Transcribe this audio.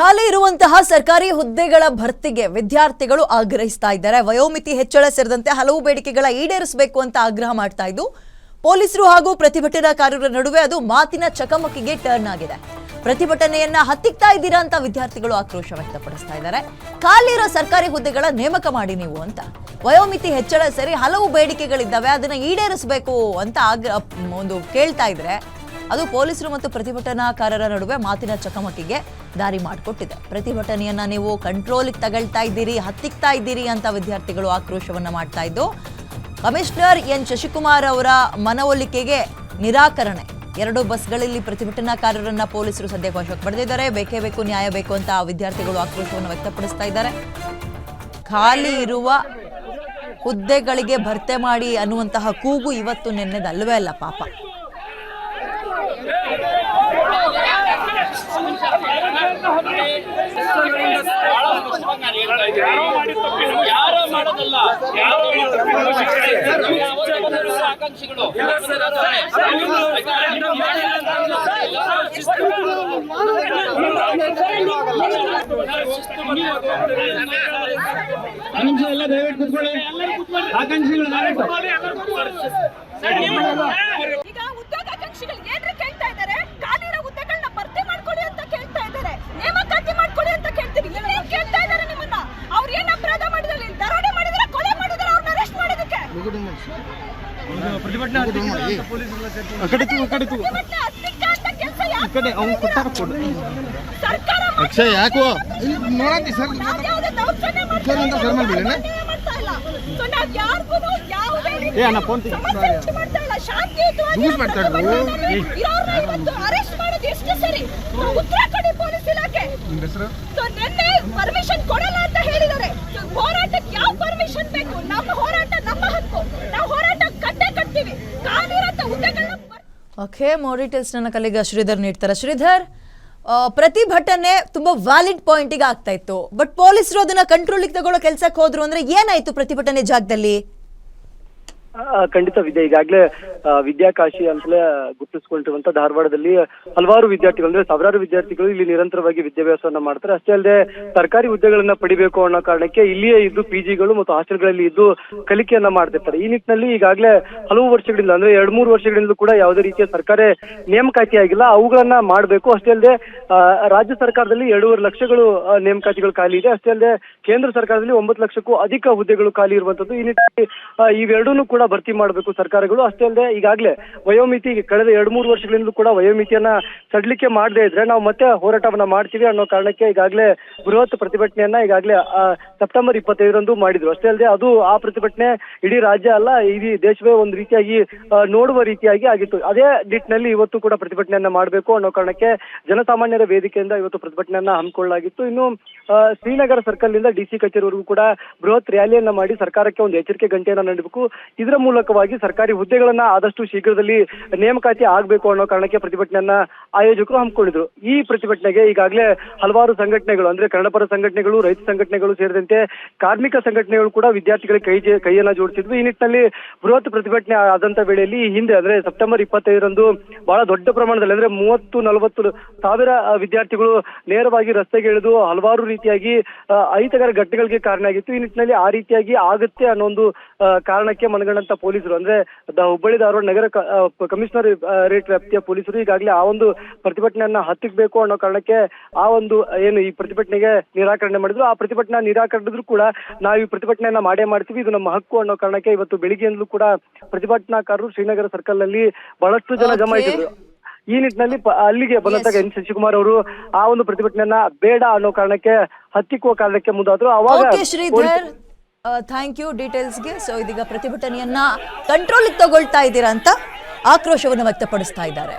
ಖಾಲಿ ಇರುವಂತಹ ಸರ್ಕಾರಿ ಹುದ್ದೆಗಳ ಭರ್ತಿಗೆ ವಿದ್ಯಾರ್ಥಿಗಳು ಆಗ್ರಹಿಸ್ತಾ ಇದ್ದಾರೆ. ವಯೋಮಿತಿ ಹೆಚ್ಚಳ ಸೇರಿದಂತೆ ಹಲವು ಬೇಡಿಕೆಗಳ ಈಡೇರಿಸಬೇಕು ಅಂತ ಆಗ್ರಹ ಮಾಡ್ತಾ ಇದ್ದು, ಪೊಲೀಸರು ಹಾಗೂ ಪ್ರತಿಭಟನಾಕಾರರ ನಡುವೆ ಅದು ಮಾತಿನ ಚಕಮಕಿಗೆ ಟರ್ನ್ ಆಗಿದೆ. ಪ್ರತಿಭಟನೆಯನ್ನ ಹತ್ತಿಕ್ತಾ ಇದ್ದೀರಾ ಅಂತ ವಿದ್ಯಾರ್ಥಿಗಳು ಆಕ್ರೋಶ ವ್ಯಕ್ತಪಡಿಸ್ತಾ ಇದ್ದಾರೆ. ಖಾಲಿ ಇರೋ ಸರ್ಕಾರಿ ಹುದ್ದೆಗಳ ನೇಮಕ ಮಾಡಿ ನೀವು ಅಂತ. ವಯೋಮಿತಿ ಹೆಚ್ಚಳ ಸೇರಿ ಹಲವು ಬೇಡಿಕೆಗಳಿದ್ದಾವೆ. ಅದನ್ನ ಈಡೇರಿಸಬೇಕು ಅಂತ ಆಗ್ರ ಒಂದು ಕೇಳ್ತಾ ಇದ್ರೆ ಅದು ಪೊಲೀಸರು ಮತ್ತು ಪ್ರತಿಭಟನಾಕಾರರ ನಡುವೆ ಮಾತಿನ ಚಕಮಕಿಗೆ ದಾರಿ ಮಾಡಿಕೊಟ್ಟಿದೆ. ಪ್ರತಿಭಟನೆಯನ್ನ ನೀವು ಕಂಟ್ರೋಲಿಗೆ ತಗೊಳ್ತಾ ಇದ್ದೀರಿ, ಹತ್ತಿಕ್ತಾ ಇದ್ದೀರಿ ಅಂತ ವಿದ್ಯಾರ್ಥಿಗಳು ಆಕ್ರೋಶವನ್ನ ಮಾಡ್ತಾ ಇದ್ದು, ಕಮಿಷನರ್ ಎನ್. ಶಶಿಕುಮಾರ್ ಅವರ ಮನವೊಲಿಕೆಗೆ ನಿರಾಕರಣೆ. ಎರಡು ಬಸ್ಗಳಲ್ಲಿ ಪ್ರತಿಭಟನಾಕಾರರನ್ನ ಪೊಲೀಸರು ಸದ್ಯಕ್ಕೆ ವಶಕ್ಕೆ ಪಡೆದಿದ್ದಾರೆ. ಬೇಕೇ ಬೇಕು, ನ್ಯಾಯ ಬೇಕು ಅಂತ ವಿದ್ಯಾರ್ಥಿಗಳು ಆಕ್ರೋಶವನ್ನು ವ್ಯಕ್ತಪಡಿಸ್ತಾ ಇದ್ದಾರೆ. ಖಾಲಿ ಇರುವ ಹುದ್ದೆಗಳಿಗೆ ಭರ್ತೆ ಮಾಡಿ ಅನ್ನುವಂತಹ ಕೂಗು ಇವತ್ತು ನಿನ್ನೆದಲ್ವೇ ಅಲ್ಲ ಪಾಪ. ಯಾರೋ ಮಾಡೋದಲ್ಲ ಯಾರೋ ಆಕಾಂಕ್ಷಿಗಳು ಆಕಾಂಕ್ಷಿ ಎಲ್ಲ ದಯವಿಟ್ಟು ಕೂತ್ಕೊಳ್ಳಿ. ಆಕಾಂಕ್ಷಿಗಳು ದಯವಿಟ್ಟು ಈಗ ಉದ್ಯೋಗಾಕಾಂಕ್ಷಿಗಳು ಏನ್ರಿ ಕೇಳ್ತಾ ಇದ್ದಾರೆ ಖಾಲಿರೋ ಹುದ್ದೆಗಳನ್ನ ಭರ್ತಿ ಮಾಡ್ಕೊಳ್ಳಿ ಅಂತ ಕೇಳ್ತಾ ಇದ್ದಾರೆ ನೇಮಕಾತಿ ಮಾಡ್ಕೊಳ್ಳಿ ಅಂತ ಕೇಳ್ತೀರಿ ಏನ್ ಕೇಳ್ತಾ ಇದ್ದಾರೆ ನಿಮ್ಮನ್ನ ಅವ್ರು ಏನ್ ಅಪರಾಧ ಮಾಡಿದ್ರೆ ದರೋಡೆ ಮಾಡಿದ್ರೆ ಕೊಲೆ ಮಾಡಿದ್ರೆ ಅವ್ರನ್ನ ಅರೆಸ್ಟ್ ಮಾಡೋದಕ್ಕೆ ಪ್ರತಿಭಟನೆ ಕಡಿತು ಕಡಿತು ಇವತ್ತು ಹತ್ತಿಕ್ಕ ಅಂತ ಕೆಲಸ ಯಾಕೆ ಕಡೆ ಅವ್ನು ಕೊಟ್ಟಾರ ಕೊಡು ಸರ್ಕಾರ ಅಕ್ಷಯ್ ಯಾಕೋ? ನೋಡಂತಿ ಸರ್. ಸರ್ ಅಂತ ಸರ್ ಮಾಡ್ಬೇಡಿ ಏ, ಅಣ್ಣ, ಫೋನ್. ಮಾಡ್ತಾ ಅರೆಸ್ಟ್ ಮಾಡೋದು ಎಷ್ಟು ಸರಿ? ನಾವು ಉತ್ತರ ಕೊಡಿ ಪೊಲೀಸ್ ಇಲಾಖೆ. ಸೊ ನಿನ್ನೆ ಪರ್ಮಿಷನ್ ಕೊಡಲ್ಲ ಅಂತ ಹೇಳಿದ್ದಾರೆ So, ಹೋರಾಟಕ್ಕೆ ಯಾವ ಪರ್ಮಿಷನ್ ಬೇಕು ನಮ್ಮ ಹೋರಾಟ ನಮ್ಮ ಹಕ್ಕು ನಾವು ಹೋರಾಟ ಓಕೆ ಮೋರ್ ಡೀಟೇಲ್ಸ್ ನನ್ನ ಕಲಿಗ ಶ್ರೀಧರ್ ನೀಡ್ತಾರೆ. ಶ್ರೀಧರ್ ಪ್ರತಿಭಟನೆ ತುಂಬಾ ವ್ಯಾಲಿಡ್ ಪಾಯಿಂಟಿಗೆ ಆಗ್ತಾ ಇತ್ತು. ಬಟ್ ಪೊಲೀಸರು ಅದನ್ನ ಕಂಟ್ರೋಲಿಗೆ ತಗೊಳ್ಳೋ ಕೆಲಸಕ್ಕೆ ಹೋದ್ರು ಅಂದ್ರೆ ಏನಾಯ್ತು ಪ್ರತಿಭಟನೆ ಜಾಗದಲ್ಲಿ? ಖಂಡಿತ ವಿದ್ಯೆ ಈಗಾಗಲೇ ವಿದ್ಯಾಕಾಶಿ ಅಂತಲೇ ಗುರುತಿಸಿಕೊಂಡಿರುವಂತ ಧಾರವಾಡದಲ್ಲಿ ಹಲವಾರು ವಿದ್ಯಾರ್ಥಿಗಳು, ಅಂದ್ರೆ ಸಾವಿರಾರು ವಿದ್ಯಾರ್ಥಿಗಳು ಇಲ್ಲಿ ನಿರಂತರವಾಗಿ ವಿದ್ಯಾಭ್ಯಾಸವನ್ನ ಮಾಡ್ತಾರೆ. ಅಷ್ಟೇ ಅಲ್ಲದೆ, ಸರ್ಕಾರಿ ಹುದ್ದೆಗಳನ್ನ ಪಡಿಬೇಕು ಅನ್ನೋ ಕಾರಣಕ್ಕೆ ಇಲ್ಲಿಯೇ ಇದ್ದು ಪಿಜಿಗಳು ಮತ್ತು ಹಾಸ್ಟೆಲ್ಗಳಲ್ಲಿ ಇದ್ದು ಕಲಿಕೆಯನ್ನ ಮಾಡ್ತಿರ್ತಾರೆ. ಈ ನಿಟ್ಟಿನಲ್ಲಿ ಈಗಾಗಲೇ ಹಲವು ವರ್ಷಗಳಿಂದ, ಅಂದ್ರೆ ಎರಡ್ ಮೂರು ವರ್ಷಗಳಿಂದಲೂ ಕೂಡ ಯಾವುದೇ ರೀತಿಯ ಸರ್ಕಾರ ನೇಮಕಾತಿ ಆಗಿಲ್ಲ. ಅವುಗಳನ್ನ ಮಾಡಬೇಕು. ಅಷ್ಟೇ ಅಲ್ಲದೆ ರಾಜ್ಯ ಸರ್ಕಾರದಲ್ಲಿ ಎರಡೂವರೆ ಲಕ್ಷಗಳು ನೇಮಕಾತಿಗಳು ಖಾಲಿ ಇದೆ. ಅಷ್ಟೇ ಅಲ್ಲದೆ, ಕೇಂದ್ರ ಸರ್ಕಾರದಲ್ಲಿ ಒಂಬತ್ತು ಲಕ್ಷಕ್ಕೂ ಅಧಿಕ ಹುದ್ದೆಗಳು ಖಾಲಿ ಇರುವಂತದ್ದು ಈ ನಿಟ್ಟಿನಲ್ಲಿ ಇವೆರಡೂ ಇವೆರಡನ್ನೂ ಕೂಡ ಭರ್ತಿ ಮಾಡಬೇಕು ಸರ್ಕಾರಗಳು, ಅಷ್ಟೇ ಅಲ್ಲದೆ ಈಗಾಗಲೇ ವಯೋಮಿತಿ ಕಳೆದ ಎರಡು ಮೂರು ವರ್ಷಗಳಿಂದಲೂ ಕೂಡ ವಯೋಮಿತಿಯನ್ನ ಸಡ್ಲಿಕ್ಕೆ ಮಾಡದೇ ಇದ್ರೆ ನಾವು ಮತ್ತೆ ಹೋರಾಟವನ್ನ ಮಾಡ್ತೀವಿ ಅನ್ನೋ ಕಾರಣಕ್ಕೆ ಈಗಾಗಲೇ ಬೃಹತ್ ಪ್ರತಿಭಟನೆಯನ್ನ ಈಗಾಗಲೇ ಸೆಪ್ಟೆಂಬರ್ ಇಪ್ಪತ್ತೈದರಂದು ಮಾಡಿದ್ರು. ಅಷ್ಟೇ ಅಲ್ಲದೆ ಅದು ಆ ಪ್ರತಿಭಟನೆ ಇಡೀ ರಾಜ್ಯ ಅಲ್ಲ, ಇಡೀ ದೇಶವೇ ಒಂದು ರೀತಿಯಾಗಿ ನೋಡುವ ರೀತಿಯಾಗಿ ಆಗಿತ್ತು. ಅದೇ ನಿಟ್ಟಿನಲ್ಲಿ ಇವತ್ತು ಕೂಡ ಪ್ರತಿಭಟನೆಯನ್ನ ಮಾಡಬೇಕು ಅನ್ನೋ ಕಾರಣಕ್ಕೆ ಜನಸಾಮಾನ್ಯರ ವೇದಿಕೆಯಿಂದ ಇವತ್ತು ಪ್ರತಿಭಟನೆಯನ್ನ ಹಮ್ಮಿಕೊಳ್ಳಲಾಗಿತ್ತು. ಇನ್ನು ಶ್ರೀನಗರ ಸರ್ಕಲ್ನಿಂದ ಡಿಸಿ ಕಚೇರಿವರೆಗೂ ಕೂಡ ಬೃಹತ್ ರ್ಯಾಲಿಯನ್ನ ಮಾಡಿ ಸರ್ಕಾರಕ್ಕೆ ಒಂದು ಎಚ್ಚರಿಕೆ ಗಂಟೆಯನ್ನ ನೀಡಬೇಕು. ಇದರ ಮೂಲಕವಾಗಿ ಸರ್ಕಾರಿ ಹುದ್ದೆಗಳನ್ನ ಆದಷ್ಟು ಶೀಘ್ರದಲ್ಲಿ ನೇಮಕಾತಿ ಆಗಬೇಕು ಅನ್ನೋ ಕಾರಣಕ್ಕೆ ಪ್ರತಿಭಟನೆಯನ್ನ ಆಯೋಜಕರು ಹಮ್ಮಿಕೊಂಡಿದ್ರು. ಈ ಪ್ರತಿಭಟನೆಗೆ ಈಗಾಗಲೇ ಹಲವಾರು ಸಂಘಟನೆಗಳು, ಅಂದ್ರೆ ಕನ್ನಡಪರ ಸಂಘಟನೆಗಳು, ರೈತ ಸಂಘಟನೆಗಳು ಸೇರಿದಂತೆ ಕಾರ್ಮಿಕ ಸಂಘಟನೆಗಳು ಕೂಡ ವಿದ್ಯಾರ್ಥಿಗಳ ಕೈ ಕೈಯನ್ನ ಜೋಡಿಸಿದ್ವು. ಈ ನಿಟ್ಟಿನಲ್ಲಿ ಬೃಹತ್ ಪ್ರತಿಭಟನೆ ಆದಂತ ವೇಳೆಯಲ್ಲಿ ಹಿಂದೆ, ಅಂದ್ರೆ ಸೆಪ್ಟೆಂಬರ್ ಇಪ್ಪತ್ತೈದರಂದು ಬಹಳ ದೊಡ್ಡ ಪ್ರಮಾಣದಲ್ಲಿ, ಅಂದ್ರೆ ಮೂವತ್ತು, ನಲವತ್ತು ಸಾವಿರ ವಿದ್ಯಾರ್ಥಿಗಳು ನೇರವಾಗಿ ರಸ್ತೆಗೆ ಇಳಿದು ಹಲವಾರು ರೀತಿಯಾಗಿ ಅಹಿತಕರ ಘಟನೆಗಳಿಗೆ ಕಾರಣ ಆಗಿತ್ತು. ಈ ನಿಟ್ಟಿನಲ್ಲಿ ಆ ರೀತಿಯಾಗಿ ಆಗುತ್ತೆ ಅನ್ನೋ ಒಂದು ಕಾರಣಕ್ಕೆ ಕಾರಣಕ್ಕೆ ಮನಗಂಡಂತ ಪೊಲೀಸರು. ಅಂದ್ರೆ ಹುಬ್ಬಳ್ಳಿ ಧಾರವಾಡ ನಗರ ಕಮಿಷನರ್ ರೇಟ್ ವ್ಯಾಪ್ತಿಯ ಪೊಲೀಸರು ಈಗಾಗಲೇ ಆ ಒಂದು ಪ್ರತಿಭಟನೆಯನ್ನ ಹತ್ತಿಕ್ಬೇಕು ಅನ್ನೋ ಕಾರಣಕ್ಕೆ ಆ ಒಂದು ಏನು ಈ ಪ್ರತಿಭಟನೆಗೆ ನಿರಾಕರಣೆ ಮಾಡಿದ್ರು. ಆ ಪ್ರತಿಭಟನೆ ನಿರಾಕರಿಸಿದ್ರು ಕೂಡ ನಾವು ಈ ಪ್ರತಿಭಟನೆಯನ್ನ ಮಾಡೇ ಮಾಡ್ತೀವಿ. ಇದು ನಮ್ಮ ಹಕ್ಕು ಅನ್ನೋ ಕಾರಣಕ್ಕೆ ಇವತ್ತು ಬೆಳಿಗ್ಗೆಯಿಂದಲೂ ಕೂಡ ಪ್ರತಿಭಟನಾಕಾರರು ಶ್ರೀನಗರ ಸರ್ಕಲ್ನಲ್ಲಿ ಬಹಳಷ್ಟು ಜನ ಜಮಾ ಇಟ್ಟಿದ್ರು ಈ ನಿಟ್ಟಿನಲ್ಲಿ ಅಲ್ಲಿಗೆ ಬಂದಂತ ಎನ್. ಶಶಿಕುಮಾರ್ ಅವರು ಆ ಒಂದು ಪ್ರತಿಭಟನೆಯನ್ನ ಬೇಡ ಅನ್ನೋ ಕಾರಣಕ್ಕೆ ಹತ್ತಿಕ್ಕುವ ಕಾರಣಕ್ಕೆ ಮುಂದಾದ್ರು. ಅವಾಗ ಥ್ಯಾಂಕ್ ಯು ಡೀಟೇಲ್ಸ್ಗೆ ಸೊ ಇದೀಗ ಪ್ರತಿಭಟನೆಯನ್ನ ಕಂಟ್ರೋಲಿಗೆ ತಗೊಳ್ತಾ ಇದ್ದೀರಾ ಅಂತ ಆಕ್ರೋಶವನ್ನು ವ್ಯಕ್ತಪಡಿಸ್ತಾ ಇದ್ದಾರೆ.